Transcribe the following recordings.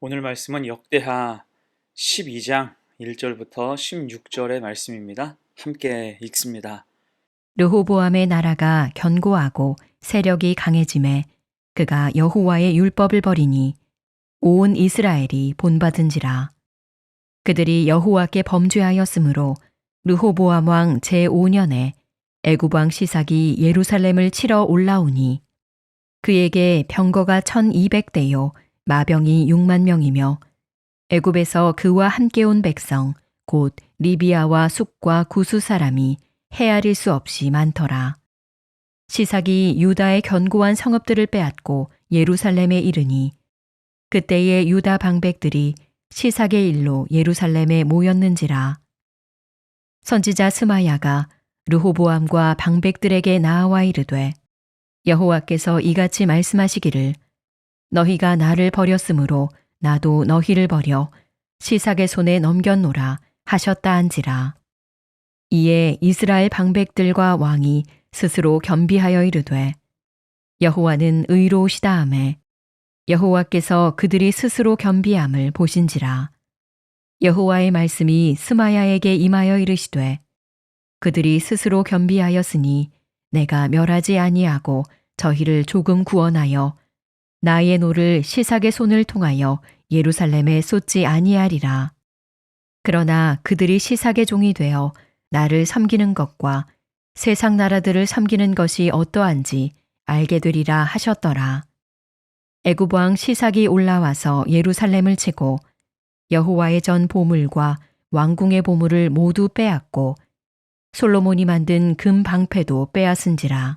오늘 말씀은 역대하 12장 1절부터 16절의 말씀입니다. 함께 읽습니다. 르호보암의 나라가 견고하고 세력이 강해짐에 그가 여호와의 율법을 버리니 온 이스라엘이 본받은지라 그들이 여호와께 범죄하였으므로 르호보암 왕 제5년에 애굽 왕 시삭이 예루살렘을 치러 올라오니 그에게 병거가 1200대요 마병이 6만 명이며 애굽에서 그와 함께 온 백성 곧 리비아와 숙과 구수 사람이 헤아릴 수 없이 많더라. 시삭이 유다의 견고한 성읍들을 빼앗고 예루살렘에 이르니 그때의 유다 방백들이 시삭의 일로 예루살렘에 모였는지라. 선지자 스마야가 르호보암과 방백들에게 나아와 이르되 여호와께서 이같이 말씀하시기를 너희가 나를 버렸으므로 나도 너희를 버려 시삭의 손에 넘겼노라 하셨다 한지라. 이에 이스라엘 방백들과 왕이 스스로 겸비하여 이르되 여호와는 의로우시다 하매 여호와께서 그들이 스스로 겸비함을 보신지라 여호와의 말씀이 스마야에게 임하여 이르시되 그들이 스스로 겸비하였으니 내가 멸하지 아니하고 저희를 조금 구원하여 나의 노를 시삭의 손을 통하여 예루살렘에 쏟지 아니하리라 그러나 그들이 시삭의 종이 되어 나를 섬기는 것과 세상 나라들을 섬기는 것이 어떠한지 알게 되리라 하셨더라. 애굽 왕 시삭이 올라와서 예루살렘을 치고 여호와의 전 보물과 왕궁의 보물을 모두 빼앗고 솔로몬이 만든 금 방패도 빼앗은지라.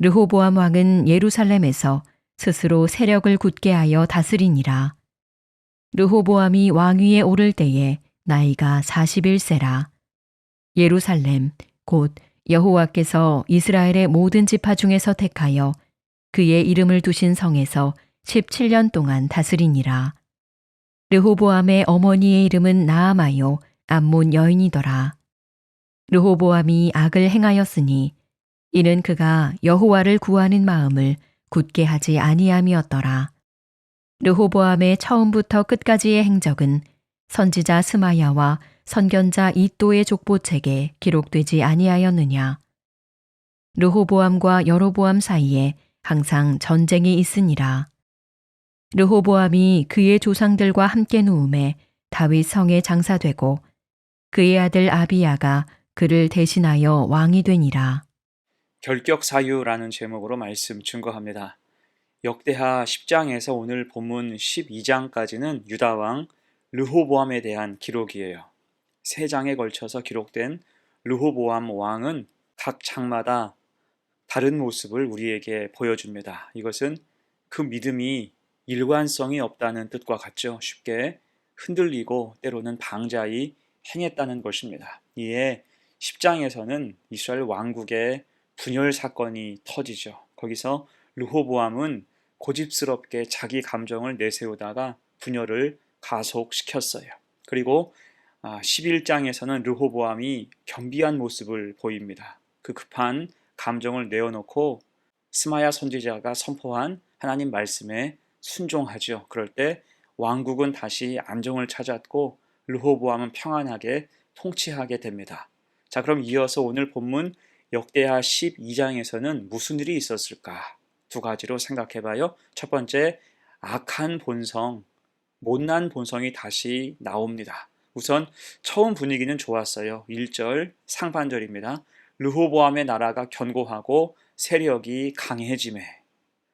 르호보암 왕은 예루살렘에서 스스로 세력을 굳게 하여 다스리니라. 르호보암이 왕위에 오를 때에 나이가 41세라. 예루살렘 곧 여호와께서 이스라엘의 모든 지파 중에서 택하여 그의 이름을 두신 성에서 17년 동안 다스리니라. 르호보암의 어머니의 이름은 나아마요 암몬 여인이더라. 르호보암이 악을 행하였으니 이는 그가 여호와를 구하는 마음을 굳게 하지 아니함이었더라. 르호보암의 처음부터 끝까지의 행적은 선지자 스마야와 선견자 이또의 족보책에 기록되지 아니하였느냐. 르호보암과 여로보암 사이에 항상 전쟁이 있으니라. 르호보암이 그의 조상들과 함께 누움에 다윗 성에 장사되고 그의 아들 아비야가 그를 대신하여 왕이 되니라. 결격 사유라는 제목으로 말씀 증거합니다. 역대하 10장에서 오늘 본문 12장까지는 유다 왕 르호보암에 대한 기록이에요. 세 장에 걸쳐서 기록된 르호보암 왕은 각 장마다 다른 모습을 우리에게 보여줍니다. 이것은 그 믿음이 일관성이 없다는 뜻과 같죠. 쉽게 흔들리고 때로는 방자히 행했다는 것입니다. 이에 10장에서는 이스라엘 왕국의 분열 사건이 터지죠. 거기서 르호보암은 고집스럽게 자기 감정을 내세우다가 분열을 가속시켰어요. 그리고 11장에서는 르호보암이 겸비한 모습을 보입니다. 그 급한 감정을 내어놓고 스마야 선지자가 선포한 하나님 말씀에 순종하죠. 그럴 때 왕국은 다시 안정을 찾았고 르호보암은 평안하게 통치하게 됩니다. 자, 그럼 이어서 오늘 본문 역대하 12장에서는 무슨 일이 있었을까? 두 가지로 생각해 봐요. 첫 번째, 악한 본성, 못난 본성이 다시 나옵니다. 우선 처음 분위기는 좋았어요. 1절 상반절입니다. 르호보암의 나라가 견고하고 세력이 강해짐에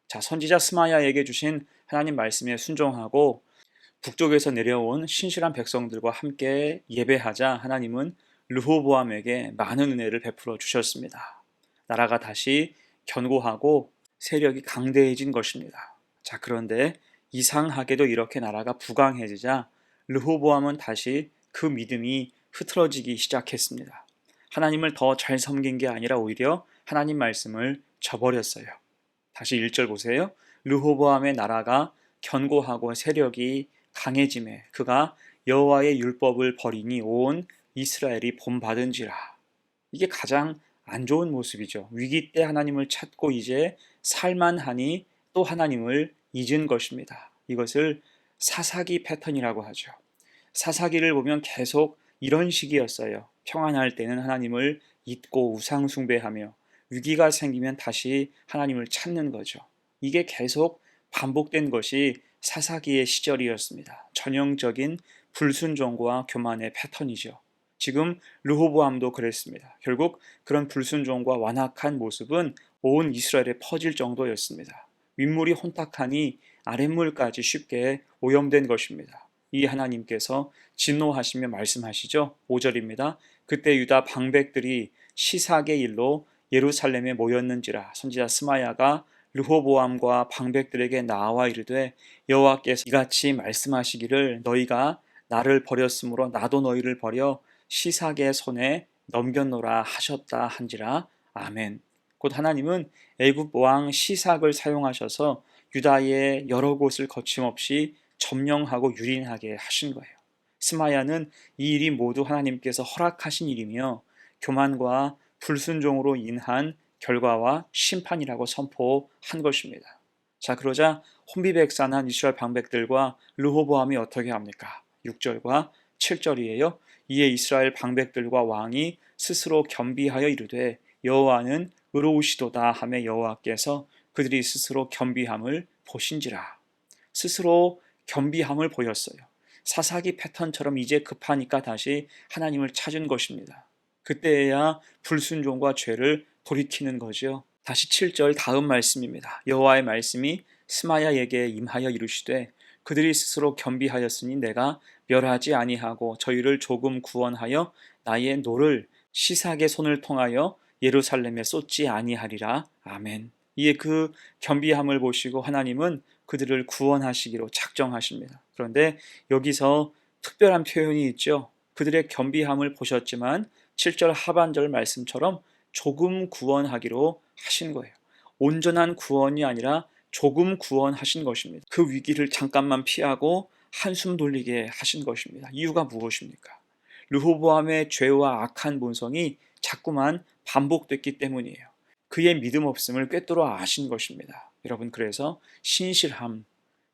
자 선지자 스마야에게 주신 하나님 말씀에 순종하고 북쪽에서 내려온 신실한 백성들과 함께 예배하자 하나님은 르호보암에게 많은 은혜를 베풀어 주셨습니다. 나라가 다시 견고하고 세력이 강대해진 것입니다. 자 그런데 이상하게도 이렇게 나라가 부강해지자 르호보암은 다시 그 믿음이 흐트러지기 시작했습니다. 하나님을 더 잘 섬긴 게 아니라 오히려 하나님 말씀을 저버렸어요. 다시 1절 보세요. 르호보암의 나라가 견고하고 세력이 강해짐에 그가 여호와의 율법을 버리니 온 이스라엘이 본받은지라. 이게 가장 안 좋은 모습이죠. 위기 때 하나님을 찾고 이제 살만하니 또 하나님을 잊은 것입니다. 이것을 사사기 패턴이라고 하죠. 사사기를 보면 계속 이런 식이었어요. 평안할 때는 하나님을 잊고 우상 숭배하며 위기가 생기면 다시 하나님을 찾는 거죠. 이게 계속 반복된 것이 사사기의 시절이었습니다. 전형적인 불순종과 교만의 패턴이죠. 지금 르호보암도 그랬습니다. 결국 그런 불순종과 완악한 모습은 온 이스라엘에 퍼질 정도였습니다. 윗물이 혼탁하니 아랫물까지 쉽게 오염된 것입니다. 이 하나님께서 진노하시며 말씀하시죠. 5절입니다. 그때 유다 방백들이 시삭의 일로 예루살렘에 모였는지라 선지자 스마야가 르호보암과 방백들에게 나와 이르되 여호와께서 이같이 말씀하시기를 너희가 나를 버렸으므로 나도 너희를 버려 시삭의 손에 넘겼노라 하셨다 한지라 아멘. 곧 하나님은 애굽 왕 시삭을 사용하셔서 유다의 여러 곳을 거침없이 점령하고 유린하게 하신 거예요. 스마야는 이 일이 모두 하나님께서 허락하신 일이며 교만과 불순종으로 인한 결과와 심판이라고 선포한 것입니다. 자 그러자 혼비백산한 이스라엘 방백들과 르호보암이 어떻게 합니까? 6절과 7절이에요. 이에 이스라엘 방백들과 왕이 스스로 겸비하여 이르되 여호와는 의로우시도다 하며 여호와께서 그들이 스스로 겸비함을 보신지라. 스스로 겸비함을 보였어요. 사사기 패턴처럼 이제 급하니까 다시 하나님을 찾은 것입니다. 그때야 불순종과 죄를 돌이키는 거죠. 다시 7절 다음 말씀입니다. 여호와의 말씀이 스마야에게 임하여 이르시되 그들이 스스로 겸비하였으니 내가 멸하지 아니하고 저희를 조금 구원하여 나의 노를 시삭의 손을 통하여 예루살렘에 쏟지 아니하리라. 아멘. 이에 그 겸비함을 보시고 하나님은 그들을 구원하시기로 작정하십니다. 그런데 여기서 특별한 표현이 있죠. 그들의 겸비함을 보셨지만 7절 하반절 말씀처럼 조금 구원하기로 하신 거예요. 온전한 구원이 아니라 조금 구원하신 것입니다. 그 위기를 잠깐만 피하고 한숨 돌리게 하신 것입니다. 이유가 무엇입니까? 르호보암의 죄와 악한 본성이 자꾸만 반복됐기 때문이에요. 그의 믿음 없음을 꿰뚫어 아신 것입니다. 여러분 그래서 신실함,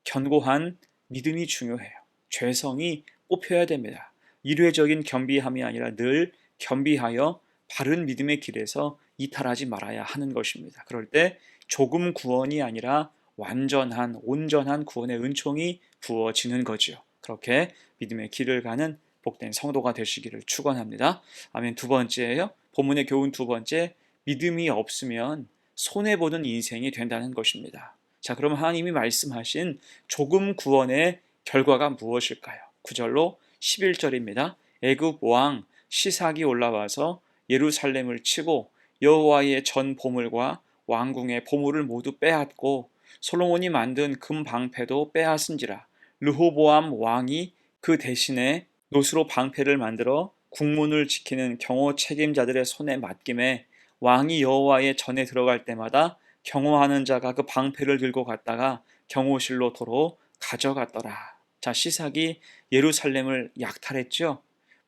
견고한 믿음이 중요해요. 죄성이 뽑혀야 됩니다. 일회적인 겸비함이 아니라 늘 겸비하여 바른 믿음의 길에서 이탈하지 말아야 하는 것입니다. 그럴 때 조금 구원이 아니라 완전한 온전한 구원의 은총이 부어지는 거죠. 그렇게 믿음의 길을 가는 복된 성도가 되시기를 축원합니다. 아멘. 두 번째예요. 본문의 교훈 두 번째 믿음이 없으면 손해 보는 인생이 된다는 것입니다. 자, 그럼 하나님이 말씀하신 조금 구원의 결과가 무엇일까요? 9절로 11절입니다. 애굽 왕 시삭이 올라와서 예루살렘을 치고 여호와의 전 보물과 왕궁의 보물을 모두 빼앗고 솔로몬이 만든 금 방패도 빼앗은지라 르호보암 왕이 그 대신에 노스로 방패를 만들어 국문을 지키는 경호 책임자들의 손에 맡김에 왕이 여호와의 전에 들어갈 때마다 경호하는 자가 그 방패를 들고 갔다가 경호실로 도로 가져갔더라. 자, 시삭이 예루살렘을 약탈했죠.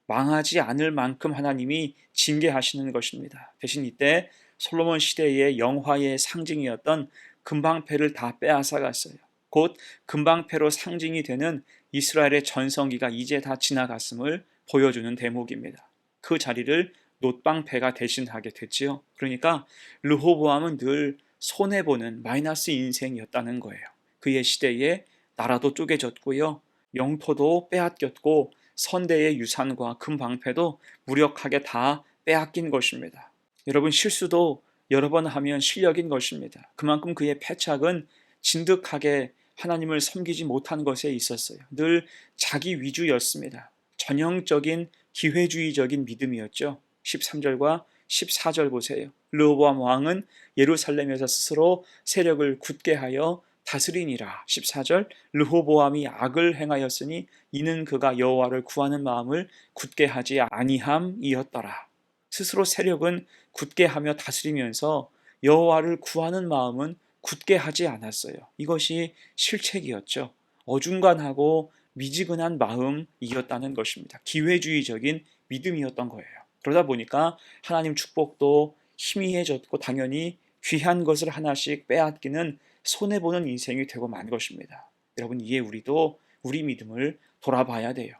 망하지 않을 만큼 하나님이 징계하시는 것입니다. 대신 이때 솔로몬 시대의 영화의 상징이었던 금방패를 다 빼앗아 갔어요. 곧 금방패로 상징이 되는 이스라엘의 전성기가 이제 다 지나갔음을 보여주는 대목입니다. 그 자리를 놋방패가 대신하게 됐지요. 그러니까 르호보암은 늘 손해보는 마이너스 인생이었다는 거예요. 그의 시대에 나라도 쪼개졌고요. 영토도 빼앗겼고 선대의 유산과 금방패도 무력하게 다 빼앗긴 것입니다. 여러분 실수도 여러 번 하면 실력인 것입니다. 그만큼 그의 패착은 진득하게 하나님을 섬기지 못한 것에 있었어요. 늘 자기 위주였습니다. 전형적인 기회주의적인 믿음이었죠. 13절과 14절 보세요. 르호보암 왕은 예루살렘에서 스스로 세력을 굳게 하여 다스리니라. 14절 르호보암이 악을 행하였으니 이는 그가 여호와를 구하는 마음을 굳게 하지 아니함이었더라. 스스로 세력은 굳게 하며 다스리면서 여호와를 구하는 마음은 굳게 하지 않았어요. 이것이 실책이었죠. 어중간하고 미지근한 마음이었다는 것입니다. 기회주의적인 믿음이었던 거예요. 그러다 보니까 하나님 축복도 희미해졌고 당연히 귀한 것을 하나씩 빼앗기는 손해보는 인생이 되고 만 것입니다. 여러분 이에 우리도 우리 믿음을 돌아봐야 돼요.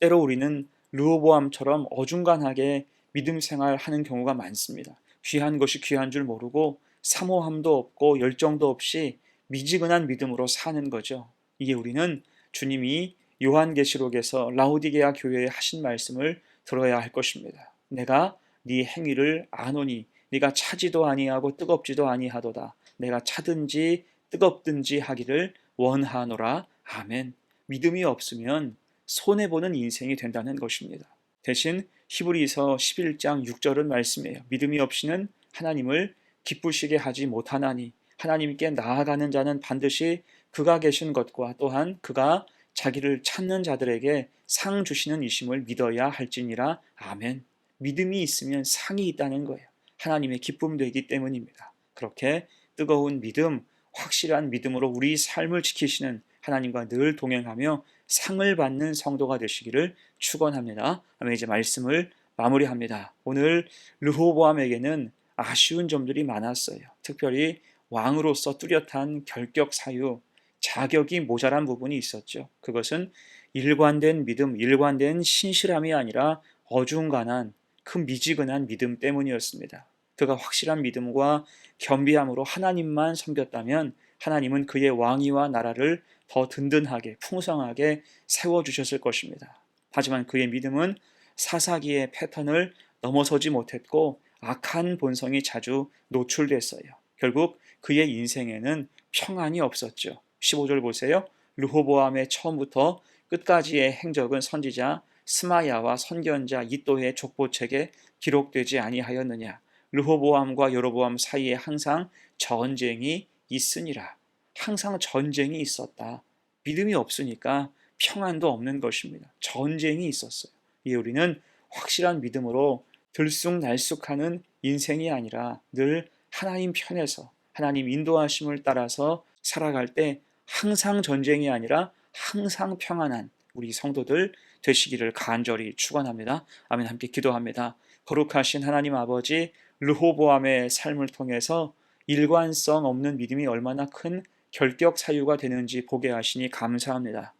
때로 우리는 르호보암처럼 어중간하게 믿음 생활 하는 경우가 많습니다. 귀한 것이 귀한 줄 모르고 사모함도 없고 열정도 없이 미지근한 믿음으로 사는 거죠. 이게 우리는 주님이 요한계시록에서 라오디게아 교회에 하신 말씀을 들어야 할 것입니다. 내가 네 행위를 아노니 네가 차지도 아니하고 뜨겁지도 아니하도다. 내가 차든지 뜨겁든지 하기를 원하노라. 아멘. 믿음이 없으면 손해 보는 인생이 된다는 것입니다. 대신 히브리서 11장 6절은 말씀이에요. 믿음이 없이는 하나님을 기쁘시게 하지 못하나니 하나님께 나아가는 자는 반드시 그가 계신 것과 또한 그가 자기를 찾는 자들에게 상 주시는 이심을 믿어야 할지니라. 아멘. 믿음이 있으면 상이 있다는 거예요. 하나님의 기쁨 되기 때문입니다. 그렇게 뜨거운 믿음, 확실한 믿음으로 우리 삶을 지키시는 하나님과 늘 동행하며 상을 받는 성도가 되시기를 축원합니다. 아멘. 이제 말씀을 마무리합니다. 오늘 르호보암에게는 아쉬운 점들이 많았어요. 특별히 왕으로서 뚜렷한 결격 사유, 자격이 모자란 부분이 있었죠. 그것은 일관된 믿음, 일관된 신실함이 아니라 어중간한 그 미지근한 믿음 때문이었습니다. 그가 확실한 믿음과 겸비함으로 하나님만 섬겼다면 하나님은 그의 왕위와 나라를 더 든든하게 풍성하게 세워 주셨을 것입니다. 하지만 그의 믿음은 사사기의 패턴을 넘어서지 못했고 악한 본성이 자주 노출됐어요. 결국 그의 인생에는 평안이 없었죠. 15절 보세요. 르호보암의 처음부터 끝까지의 행적은 선지자 스마야와 선견자 이또의 족보책에 기록되지 아니하였느냐. 르호보암과 여로보암 사이에 항상 전쟁이 있으니라. 항상 전쟁이 있었다. 믿음이 없으니까 평안도 없는 것입니다. 전쟁이 있었어요. 이 우리는 확실한 믿음으로 들쑥날쑥하는 인생이 아니라 늘 하나님 편에서 하나님 인도하심을 따라서 살아갈 때 항상 전쟁이 아니라 항상 평안한 우리 성도들 되시기를 간절히 축원합니다. 아멘 함께 기도합니다. 거룩하신 하나님 아버지 르호보암의 삶을 통해서 일관성 없는 믿음이 얼마나 큰 결격 사유가 되는지 보게 하시니 감사합니다.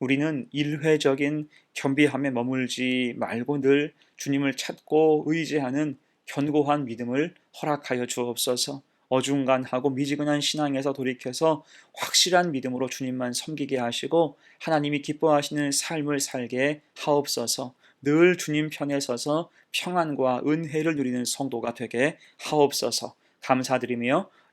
우리는 일회적인 겸비함에 머물지 말고 늘 주님을 찾고 의지하는 견고한 믿음을 허락하여 주옵소서. 어중간하고 미지근한 신앙에서 돌이켜서 확실한 믿음으로 주님만 섬기게 하시고 하나님이 기뻐하시는 삶을 살게 하옵소서. 늘 주님 편에 서서 평안과 은혜를 누리는 성도가 되게 하옵소서. 감사드리며